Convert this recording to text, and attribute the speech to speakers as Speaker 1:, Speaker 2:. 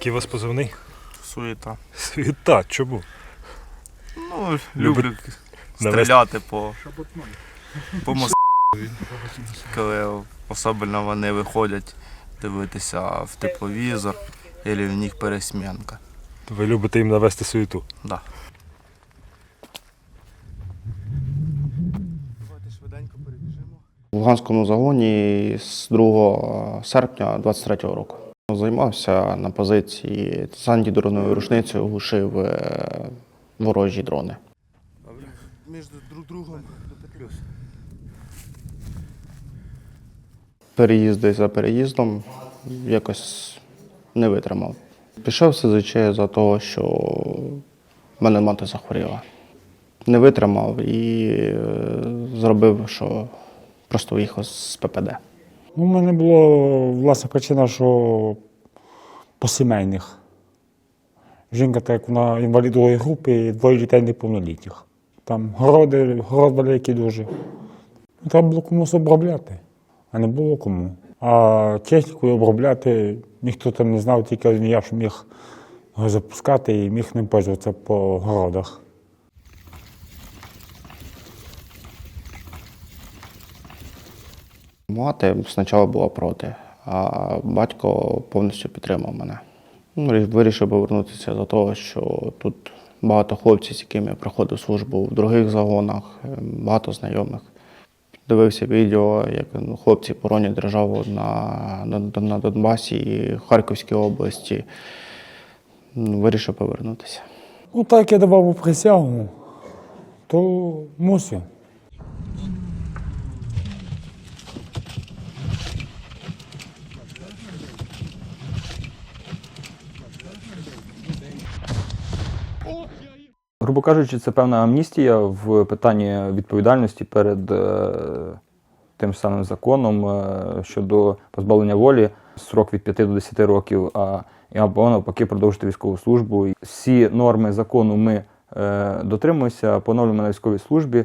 Speaker 1: Який у вас позивний?
Speaker 2: Суєта.
Speaker 1: Світа, чому?
Speaker 2: Ну, люблю
Speaker 1: навести-
Speaker 2: стріляти по, по мосту. Коли особливо вони виходять дивитися в тепловізор або в них пересмінка.
Speaker 1: Ви любите їм навести суєту.
Speaker 2: Да. Давайте.
Speaker 3: В Луганському загоні з 2 серпня 23-го року. Займався на позиції з антидроновою рушницею, глушив е, ворожі дрони.
Speaker 2: Між друг другом допетлюсь.
Speaker 3: Переїзди за переїздом якось не витримав. Пішов СЗЧ за того, що в мене мати захворіла. Не витримав і е, зробив, що просто виїхав з ППД.
Speaker 4: У мене було власна причина, що по сімейних. Жінка, так вона інвалід другої групи, і двоє дітей неповнолітніх. Там городи, город великий дуже. Ну, Треба було комусь обробляти, а не було кому. А технікою обробляти ніхто там не знав, тільки я, що міг запускати і міг ним пользуватися по городах.
Speaker 3: Мати спочатку була проти, а батько повністю підтримав мене. Ну, Вирішив повернутися до того, що тут багато хлопців, з якими я проходив службу в других загонах, е, багато знайомих. Дивився відео, як ну, хлопці боронять державу на, на, на Донбасі і Харківській області. Ну, Вирішив повернутися.
Speaker 4: Ну, так я давав присягу, то мусив.
Speaker 5: Грубо кажучи, це певна амністія в питанні відповідальності перед е, тим самим законом е, щодо позбавлення волі, срок від 5 до 10 років, а або навпаки продовжити військову службу. Всі норми закону ми е, дотримуємося, поновлюємо на військовій службі.